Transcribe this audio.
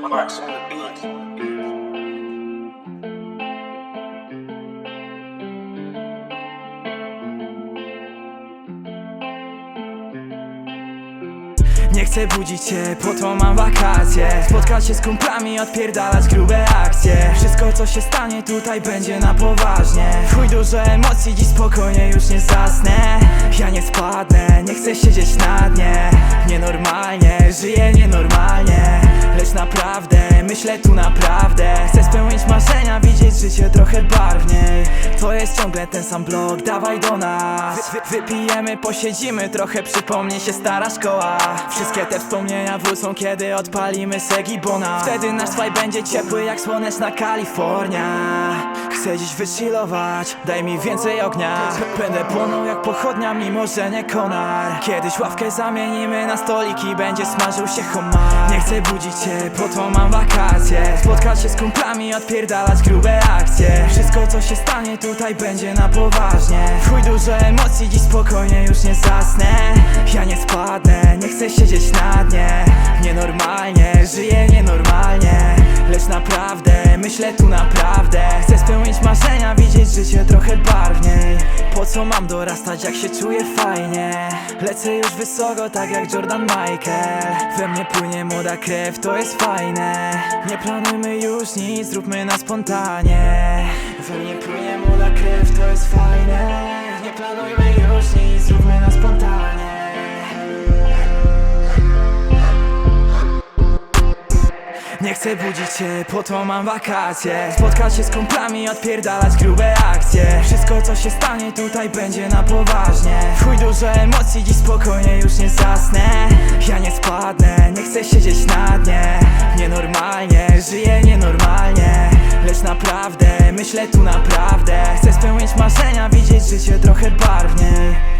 Marks on the beat. Nie chcę budzić cię, po to mam wakacje. Spotkać się z kumplami, odpierdalać grube akcje. Wszystko co się stanie tutaj będzie na poważnie. Chuj dużo emocji, dziś spokojnie już nie zasnę. Ja nie spadnę, nie chcę siedzieć na dnie. Nienormalnie, żyję nienormalnie naprawdę, myślę tu naprawdę. Chcę spełnić marzenia, widzieć życie trochę barwniej. To jest ciągle ten sam blok, dawaj do nas. Wy, wy, Wypijemy, posiedzimy, trochę przypomnie się stara szkoła. Wszystkie te wspomnienia wrócą, kiedy odpalimy Segibona Wtedy nasz swaj będzie ciepły jak słoneczna Kalifornia Chcę dziś wychillować, daj mi więcej ognia. Będę płonął jak pochodnia, mimo że nie konar. Kiedyś ławkę zamienimy na stolik i będzie smażył się homar. Nie chcę budzić cię, po to mam wakacje. Spotkać się z kumplami, odpierdalać grube akcje. Wszystko co się stanie tutaj będzie na poważnie. Chuj dużo emocji, dziś spokojnie już nie zasnę. Ja nie spadnę, nie chcę siedzieć na dnie. Nienormalnie, żyję Lecz naprawdę, myślę tu naprawdę. Chcę spełnić marzenia, widzieć życie trochę barwniej. Po co mam dorastać, jak się czuję fajnie? Lecę już wysoko, tak jak Jordan Michael. We mnie płynie młoda krew, to jest fajne. Nie planujmy już nic, zróbmy na spontanie. We mnie płynie młoda krew, to jest fajne. Nie planujmy już nic, zróbmy chcę budzić się, po to mam wakacje. Spotkać się z kumplami, odpierdalać grube akcje. Wszystko co się stanie tutaj będzie na poważnie. Chuj dużo emocji, dziś spokojnie już nie zasnę. Ja nie spadnę, nie chcę siedzieć na dnie. Nienormalnie, żyję nienormalnie. Lecz naprawdę, myślę tu naprawdę. Chcę spełnić marzenia, widzieć życie trochę barwniej.